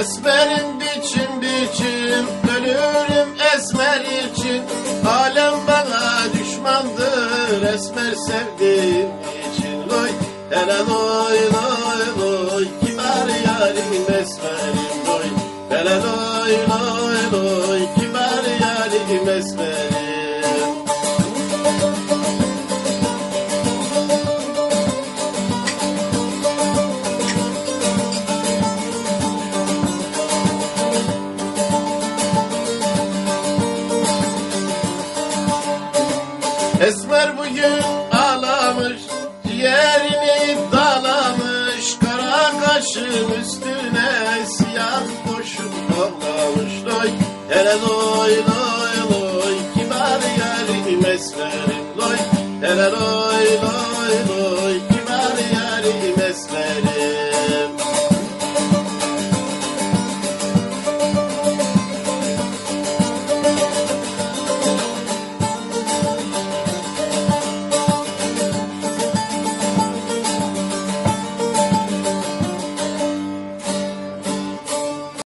Esmerim biçim biçim Ölürüm esmer için. Alem bana düşmandır Esmer sevdiğim için. Loy hele loy loy loy Kibar yarim esmerim? Loy Hele loy loy loy Esmer bugün ağlamış, ciğerini dalamış, kara kaşın üstüne siyah boşluk bağlamış. Loy, hele loy loy loy, kibar yarim esmerim loy, hele loy, kibar yarim